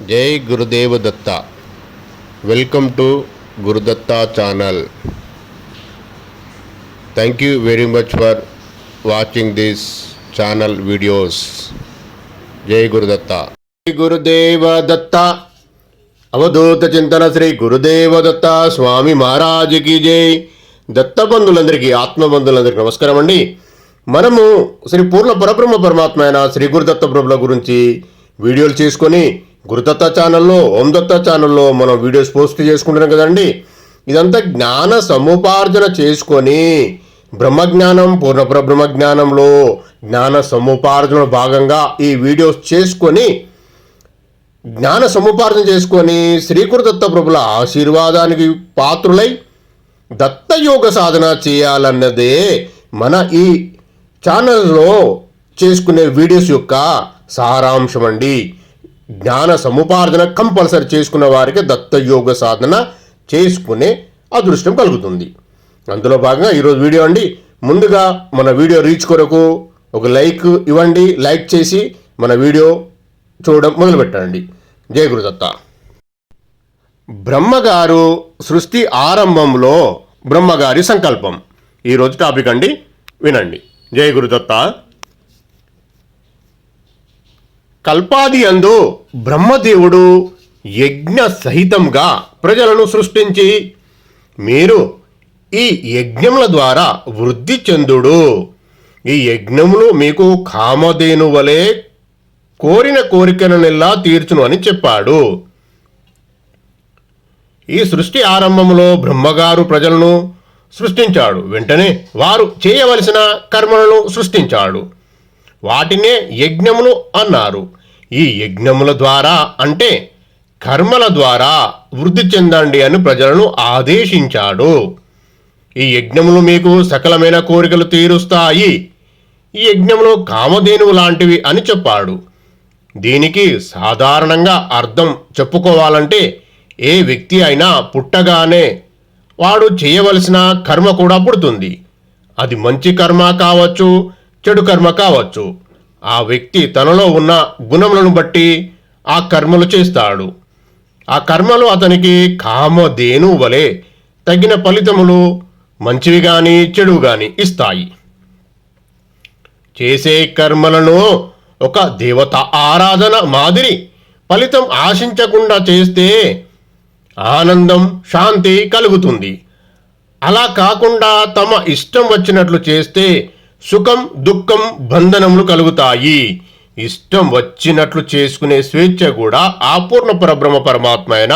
జై Gurudeva Datta welcome to Gurudatta channel thank you very much for watching this channel videos జై గురుదత్త జై గురుదేవ దత్త అవధూత చింతన శ్రీ గురుదేవ దత్త స్వామి మహారాజుకి జై దత్త బంధులందరికీ ఆత్మ బంధులందరికీ నమస్కారం అండి మనము శ్రీ పూర్ణ పరబ్రహ్మ పరమాత్మ అయిన శ్రీ గురుదత్త ప్రభుల గురించి వీడియోలు చేసుకొని గురుదత్త ఛానల్లో ఓం దత్త ఛానల్లో మనం వీడియోస్ పోస్ట్ చేసుకుంటున్నాం కదండి. ఇదంతా జ్ఞాన సముపార్జన చేసుకొని బ్రహ్మజ్ఞానం పూర్ణ బ్రహ్మజ్ఞానంలో జ్ఞాన సముపార్జన భాగంగా ఈ వీడియోస్ చేసుకొని జ్ఞాన సముపార్జన చేసుకొని శ్రీకృదత్త ప్రభుల ఆశీర్వాదానికి పాత్రులై దత్తయోగ సాధన చేయాలన్నదే మన ఈ ఛానల్లో చేసుకునే వీడియోస్ యొక్క సారాంశం అండి జ్ఞాన సముపార్జన కంపల్సరీ చేసుకున్న వారికి దత్తయోగ సాధన చేసుకునే అదృష్టం కలుగుతుంది. అందులో భాగంగా ఈరోజు వీడియో అండి. ముందుగా మన వీడియో రీచ్ కొరకు ఒక లైక్ ఇవ్వండి. లైక్ చేసి మన వీడియో చూడడం మొదలుపెట్టండి. జయ గురుదత్త. బ్రహ్మగారు సృష్టి ఆరంభంలో బ్రహ్మగారి సంకల్పం. ఈరోజు టాపిక్ అండి. వినండి. జయ గురుదత్త. కల్పాది అందు బ్రహ్మదేవుడు యజ్ఞ సహితంగా ప్రజలను సృష్టించి మీరు ఈ యజ్ఞముల ద్వారా వృద్ధి చెందుడు. ఈ యజ్ఞములు మీకు కామధేను వలె కోరిన కోరికలనెల్లా తీర్చును అని చెప్పాడు. ఈ సృష్టి ఆరంభంలో బ్రహ్మగారు ప్రజలను సృష్టించాడు. వెంటనే వారు చేయవలసిన కర్మలను సృష్టించాడు. వాటినే యజ్ఞములు అన్నారు. ఈ యజ్ఞముల ద్వారా అంటే కర్మల ద్వారా వృద్ధి చెందండి అని ప్రజలను ఆదేశించాడు. ఈ యజ్ఞములు మీకు సకలమైన కోరికలు తీరుస్తాయి. ఈ యజ్ఞములు కామధేనువు లాంటివి అని చెప్పాడు. దీనికి సాధారణంగా అర్థం చెప్పుకోవాలంటే ఏ వ్యక్తి అయినా పుట్టగానే వాడు చేయవలసిన కర్మ కూడా పుడుతుంది. అది మంచి కర్మ కావచ్చు చెడు కర్మ కావచ్చు. ఆ వ్యక్తి తనలో ఉన్న గుణములను బట్టి ఆ కర్మలు చేస్తాడు. ఆ కర్మలు అతనికి కామధేను వలె తగిన ఫలితములు మంచివి గాని చెడు గాని ఇస్తాయి. చేసే కర్మలను ఒక దేవత ఆరాధన మాదిరి ఫలితం ఆశించకుండా చేస్తే ఆనందం శాంతి కలుగుతుంది. అలా కాకుండా తమ ఇష్టం వచ్చినట్లు చేస్తే సుఖం దుఃఖం బంధనములు కలుగుతాయి. ఇష్టం వచ్చినట్లు చేసుకునే స్వేచ్ఛ కూడా ఆ పూర్ణ పరబ్రహ్మ పరమాత్మ అయిన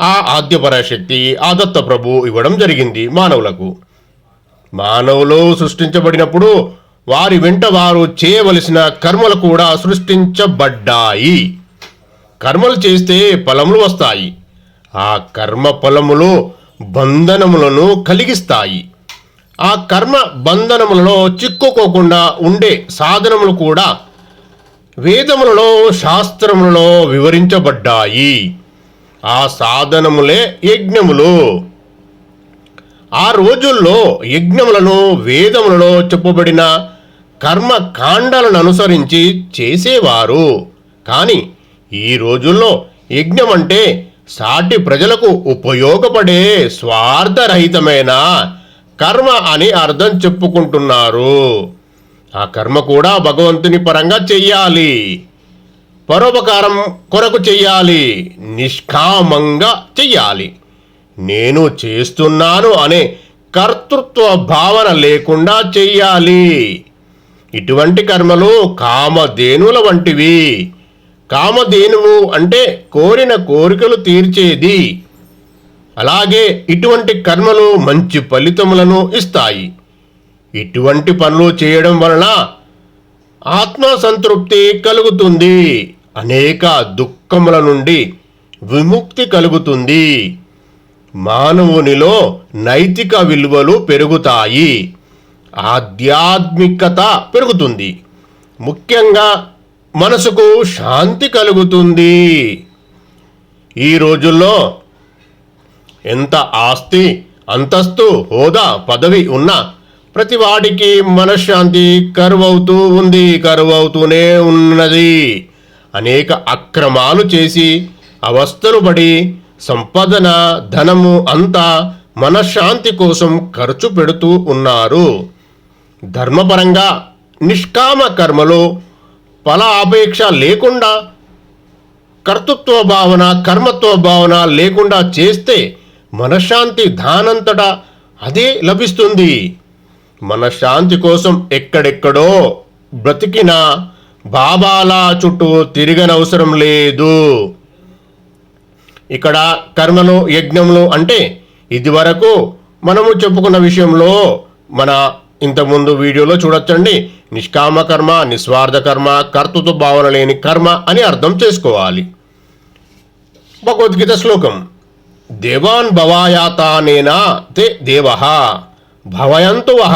ఆ ఆద్య పరాశక్తి ఆ దత్త ప్రభు ఇవ్వడం జరిగింది మానవులకు. మానవులు సృష్టించబడినప్పుడు వారి వెంట వారు చేయవలసిన కర్మలు కూడా సృష్టించబడ్డాయి. కర్మలు చేస్తే ఫలములు వస్తాయి. ఆ కర్మ ఫలములు బంధనములను కలిగిస్తాయి. ఆ కర్మ బంధనములలో చిక్కుకోకుండా ఉండే సాధనములు కూడా వేదములలో శాస్త్రములలో వివరించబడ్డాయి. ఆ సాధనములే యజ్ఞములు. ఆ రోజుల్లో యజ్ఞములను వేదములలో చెప్పబడిన కర్మ కాండాలను అనుసరించి చేసేవారు. కానీ ఈ రోజుల్లో యజ్ఞం అంటే సాటి ప్రజలకు ఉపయోగపడే స్వార్థరహితమైన కర్మ అని అర్థం చెప్పుకుంటున్నారు. ఆ కర్మ కూడా భగవంతుని పరంగా చెయ్యాలి. పరోపకారం కొరకు చెయ్యాలి. నిష్కామంగా చెయ్యాలి. నేను చేస్తున్నాను అనే కర్తృత్వ భావన లేకుండా చెయ్యాలి. ఇటువంటి కర్మలు కామధేనుల వంటివి. కామధేనువు అంటే కోరిన కోరికలు తీర్చేది. అలాగే ఇటువంటి కర్మలు మంచి ఫలితములను ఇస్తాయి. ఇటువంటి పనులు చేయడం వలన ఆత్మ సంతృప్తి కలుగుతుంది. అనేక దుఃఖముల నుండి విముక్తి కలుగుతుంది. మానవునిలో నైతిక విలువలు పెరుగుతాయి. ఆధ్యాత్మికత పెరుగుతుంది. ముఖ్యంగా మనసుకు శాంతి కలుగుతుంది. ఈ రోజుల్లో ఎంత ఆస్తి అంతస్తు హోదా పదవి ఉన్నా ప్రతి వాడికి మనశ్శాంతి కరువవుతూ ఉంది కరువవుతూనే ఉన్నది. అనేక అక్రమాలు చేసి అవస్థలు పడి సంపదన ధనము అంతా మనశ్శాంతి కోసం ఖర్చు పెడుతూ ఉన్నారు. ధర్మపరంగా నిష్కామ కర్మలో ఫల అపేక్ష లేకుండా కర్తృత్వ భావన కర్మత్వ భావన లేకుండా చేస్తే మనశ్శాంతి దానంతటా అదే లభిస్తుంది. మనశ్శాంతి కోసం ఎక్కడెక్కడో బ్రతికిన బాబాల చుట్టూ తిరగనవసరం లేదు. ఇక్కడ కర్మలు యజ్ఞములు అంటే ఇదివరకు మనము చెప్పుకున్న విషయంలో మన ఇంతకుముందు వీడియోలో చూడొచ్చండి. నిష్కామ కర్మ నిస్వార్థ కర్మ కర్తృత్వ భావన లేని కర్మ అని అర్థం చేసుకోవాలి. భగవద్గీత శ్లోకం. దేవాన్ భవాయాతానేనా తే దేవ భవయంతు వహ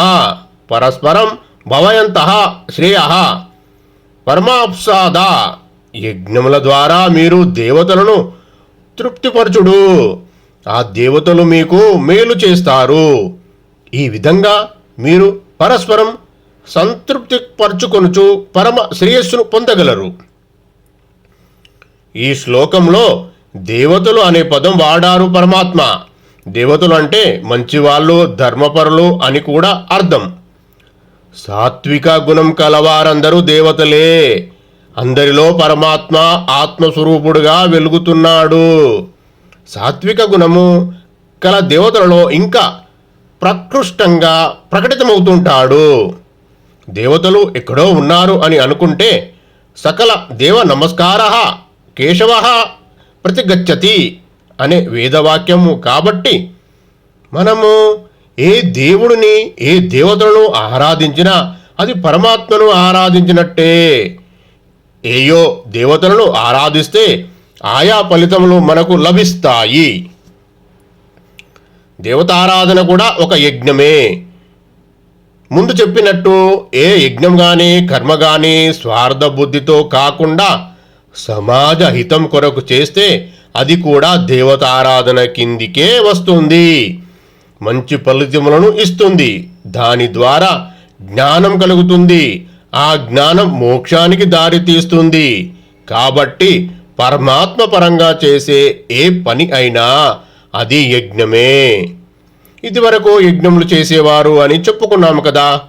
పరస్పరం భవయంత శ్రేయ పరమాప్సాద యజ్ఞముల ద్వారా మీరు దేవతలను తృప్తిపరచుడు. ఆ దేవతలు మీకు మేలు చేస్తారు. ఈ విధంగా మీరు పరస్పరం సంతృప్తి పరచుకొనుచు పరమ శ్రేయస్సును పొందగలరు. ఈ శ్లోకంలో దేవతలు అనే పదం వాడారు పరమాత్మ. దేవతలు అంటే మంచివాళ్ళు ధర్మపరులు అని కూడా అర్థం. సాత్విక గుణం కలవారందరూ దేవతలే. అందరిలో పరమాత్మ ఆత్మస్వరూపుడుగా వెలుగుతున్నాడు. సాత్విక గుణము కల దేవతలలో ఇంకా ప్రకృష్టంగా ప్రకటితమవుతుంటాడు. దేవతలు ఎక్కడో ఉన్నారు అని అనుకుంటే సకల దేవ నమస్కార కేశవ ప్రతిగచ్చతి అనే వేదవాక్యము కాబట్టి మనము ఏ దేవుడిని ఏ దేవతలను ఆరాధించినా అది పరమాత్మను ఆరాధించినట్టే. ఏయో దేవతలను ఆరాధిస్తే ఆయా ఫలితములు మనకు లభిస్తాయి. దేవతారాధన కూడా ఒక యజ్ఞమే. ముందు చెప్పినట్టు ఏ యజ్ఞం కానీ కర్మ కానీ స్వార్థ బుద్ధితో కాకుండా సమాజ హితం కొరకు చేస్తే అది కూడా దేవతారాధన కిందికే వస్తుంది. మంచి ఫలితములను ఇస్తుంది. దాని ద్వారా జ్ఞానం కలుగుతుంది. ఆ జ్ఞానం మోక్షానికి దారి తీస్తుంది. కాబట్టి పరమాత్మ పరంగా చేసే ఏ పని అయినా అది యజ్ఞమే. ఇదివరకు యజ్ఞములు చేసేవారు అని చెప్పుకున్నాము కదా.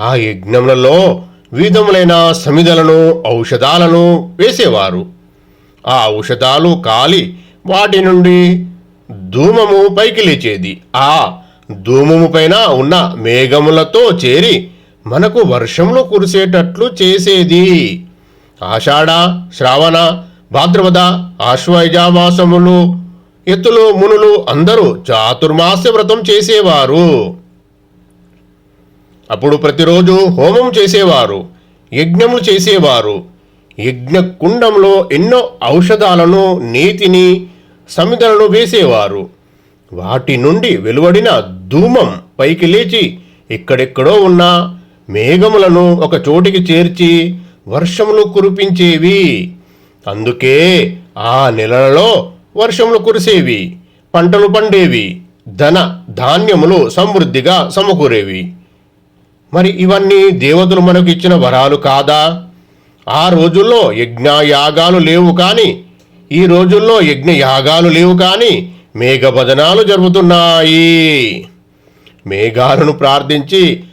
ఆ యజ్ఞములలో విధములైన సమిధలను ఔషధాలను వేసేవారు. ఆ ఔషధాలు కాలి వాటి నుండి ధూమము పైకి లేచేది. ఆ ధూమము పైన ఉన్న మేఘములతో చేరి మనకు వర్షంలో కురిసేటట్లు చేసేది. ఆషాఢ శ్రావణ భాద్రపద ఆశ్వయుజామాసములు ఎత్తులు మునులు అందరూ చాతుర్మాస్య వ్రతం చేసేవారు. అప్పుడు ప్రతిరోజు హోమం చేసేవారు యజ్ఞములు చేసేవారు. యజ్ఞ కుండంలో ఎన్నో ఔషధాలను నీతిని సమిధలను వేసేవారు. వాటి నుండి వెలువడిన ధూమం పైకి లేచి ఎక్కడెక్కడో ఉన్న మేఘములను ఒక చోటికి చేర్చి వర్షములు కురిపించేవి. అందుకే ఆ నెలలలో వర్షములు కురిసేవి పంటలు పండేవి ధన ధాన్యములు సమృద్ధిగా సమకూరేవి. మరి ఇవన్నీ దేవతలు మనకు ఇచ్చిన వరాలు కాదా? ఆ రోజుల్లో యజ్ఞయాగాలు లేవు కానీ ఈ రోజుల్లో యజ్ఞ యాగాలు లేవు కానీ మేఘభజనాలు జరుగుతున్నాయి. మేఘాలను ప్రార్థించి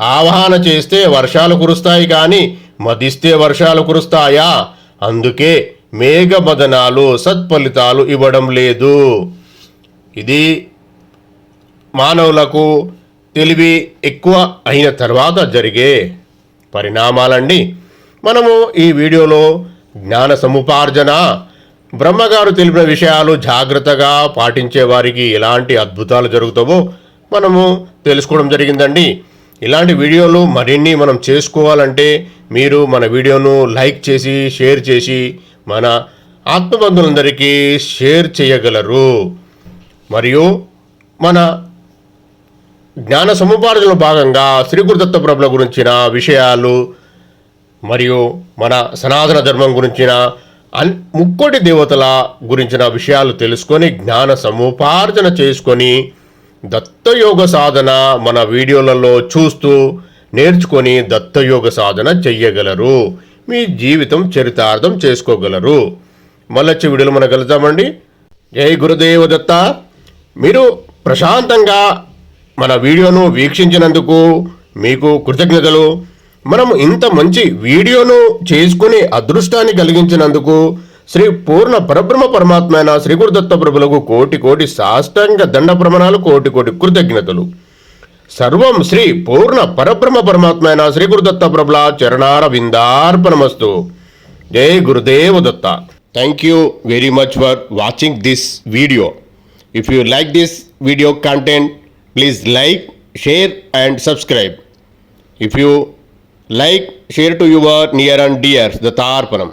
ఆవాహన చేస్తే వర్షాలు కురుస్తాయి కానీ మదిస్తే వర్షాలు కురుస్తాయా? అందుకే మేఘభజనాలు సత్ఫలితాలు ఇవ్వడం లేదు. ఇది మానవులకు తెలివి ఎక్కువ అయిన తర్వాత జరిగే పరిణామాలండి. మనము ఈ వీడియోలో జ్ఞాన సముపార్జన బ్రహ్మగారు తెలిపిన విషయాలు జాగ్రత్తగా పాటించే వారికి ఎలాంటి అద్భుతాలు జరుగుతావో మనము తెలుసుకోవడం జరిగిందండి. ఇలాంటి వీడియోలు మరిన్ని మనం చేసుకోవాలంటే మీరు మన వీడియోను లైక్ చేసి షేర్ చేసి మన ఆత్మబంధులందరికీ షేర్ చేయగలరు. మరియు మన జ్ఞాన సముపార్జనలో భాగంగా శ్రీ గురుదత్త ప్రభుల గురించిన విషయాలు మరియు మన సనాతన ధర్మం గురించిన అన్ ముక్కోటి దేవతల గురించిన విషయాలు తెలుసుకొని జ్ఞాన సముపార్జన చేసుకొని దత్తయోగ సాధన మన వీడియోలలో చూస్తూ నేర్చుకొని దత్తయోగ సాధన చెయ్యగలరు. మీ జీవితం చరితార్థం చేసుకోగలరు. మళ్ళొచ్చే వీడియోలో మనం కలుద్దామండి. జై గురుదేవ దత్త మీరు ప్రశాంతంగా మన వీడియోను వీక్షించినందుకు మీకు కృతజ్ఞతలు. మనం ఇంత మంచి వీడియోను చేసుకుని అదృష్టాన్ని కలిగించినందుకు శ్రీ పూర్ణ పరబ్రహ్మ పరమాత్మ అయిన శ్రీ గురుదత్త ప్రభులకు కోటి కోటి సాష్టాంగ దండ ప్రమాణాలు కోటి కోటి కృతజ్ఞతలు. సర్వం శ్రీ పూర్ణ పరబ్రహ్మ పరమాత్మ అయిన శ్రీ గురుదత్త ప్రభుల చరణార విందార్పణమస్తు జై Gurudeva Datta. Thank you very much for watching this video if you like this video content please like share and subscribe if you like share to your near and dear the తార్పణం